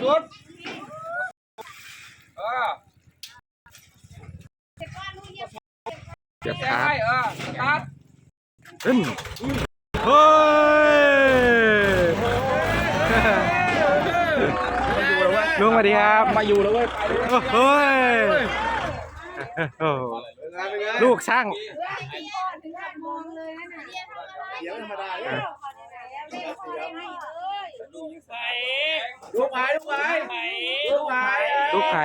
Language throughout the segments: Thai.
สุดเออเดี๋ยวแก้ครับให้เออสตาร์ทขึ้นเฮ้ยลุงสวัสดีครับ มาอยู่แล้วเว้ยเฮ้ยโอ้โหลูกช่า ลูกไผ่ลูกไผ่ลูกไผ่ลูกไผ่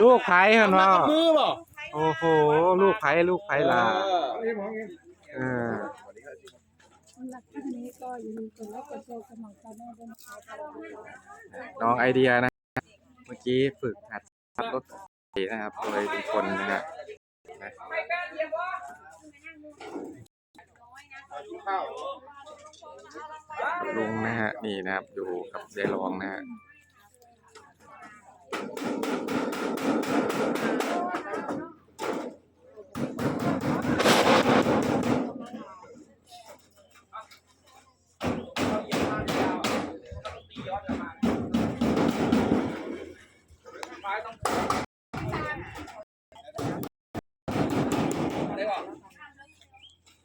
ลูกไผ่เหรอมาเนาะกับมือบ่โอ้โห ลูกไผ่ลูกไผ่ลาเออสำหรับคลิปนี้ก็อย่าลืมกดไลค์กดแชร์สมัครใจแม่ด้วยนะคะน้องไอเดียนะ เมื่อกี้ฝึกหัดขับรถไถนะครับโดยเป็นคนนะฮะนะ ลุงนะฮะ นี่นะครับ อยู่กับยายรองนะฮะ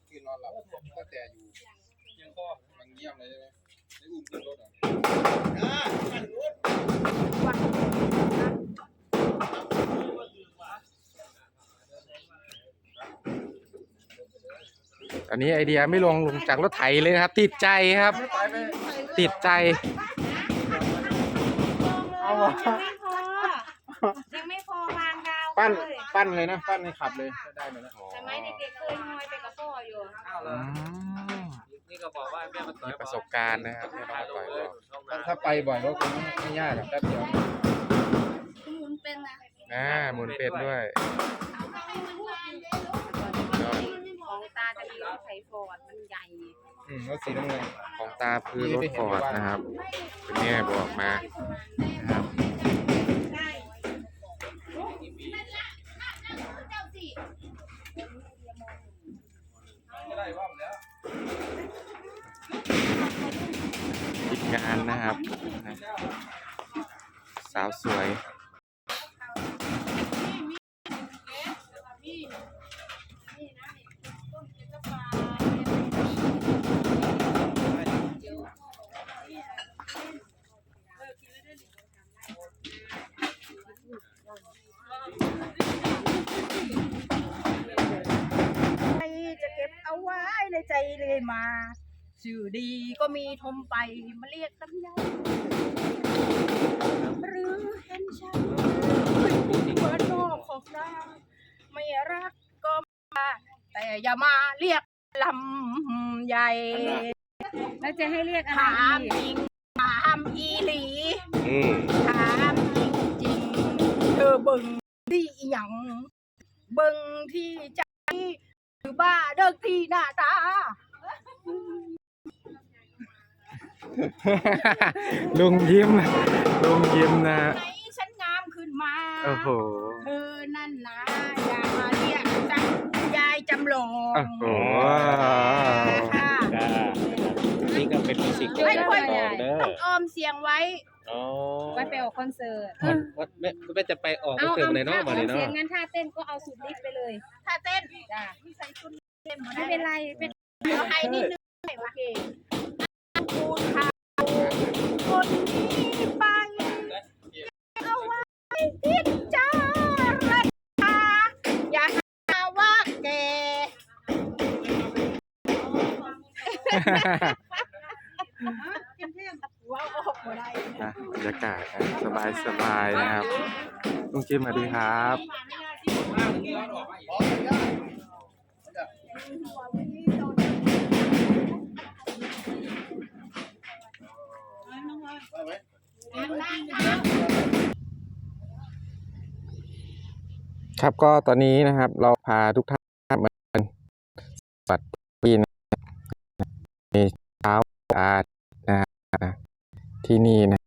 คือนอนหลับก็แต่อยู่ ก็มันเงียบเลยใช่ไหมได้อุ้มขึ้นรถอะตอนนี้ไอเดียไม่ลงลงจากรถไถเลยนะครับ ติดใจครับ ติดใจ เอาวะยังไม่พอวางดาวปั้นเลยปั้นเลยนะ ปั้นให้ขับเลยได้เลยนะแต่ไหมเด็กๆเคยงอยไปกับพ่ออยู่อ้าวเลอื ยมนี่ก็บอกว่าแม่มาต่อมียประสบการณ์นะครับที่น้องต่อยบอกถ้าถ้าไปบ่อยก็คงไม่ยากอะแป๊บเดียวหมุนเป็นนะอ่าหมุนเป็ดด้วยยอดของตาจะมีรถไถฟอร์ดมันใหญ่อืมรถสีน้ำเงินของตาคือรถฟอร์ดนะครับคุณแม่บอกมานะครับ ไม่ได้ว่าแล้ว ทีมงานนะครับ สาวสวยใครจะเก็บเอาไว้ในใจเลยมา ชื่อดีก็มีทมไปมาเรียกลำไยหรือเห็นฉันเป็นผู้เปิดนอกของนางไม่รักก็มา แต่อย่ามาเรียกลำใหญ่แล้วจะให้เรียกอะไรถามจริงถามอีหลีอืมถามจริงจริงเธอเบิ่งที่อหยังเบิ่งที่ใจหรือบ้าเดิกที่หน้าตา ลุงยิ้มลุงยิ้มนะไหนฉันงามขึ้นมา โอ้โห เธอนั่นนะอย่ามาเรียกจังยายจำลอง โอ้โหค่ะนี่ก็เป็นมิวสิกไม่ค่อยใหญ่ต้องออมเสียงไว้ อ๋อไว้ไปออกคอนเสิร์ต วัดแม่แม่จะไปออกเอาเกิดเอาไหนเนาะถ้ามาอเนี่อกยเนาะ เสียงงั้นท่าเต้นก็เอาสุดฤทธิ์ไปเลย ถ้าเต้นจ้าใส่ชุดเต้นมาไม่ได้เป็นไรเป็นเดี๋ยวให้นิดนึงโอเค นะบรรยากาศสบายสบายๆนะครับลุงจิมสวัสดีครับ ครับก็ตอนนี้นะครับเราพาทุกท่านมาปัดปีนใน เช้าอานะฮะที่นี่นะ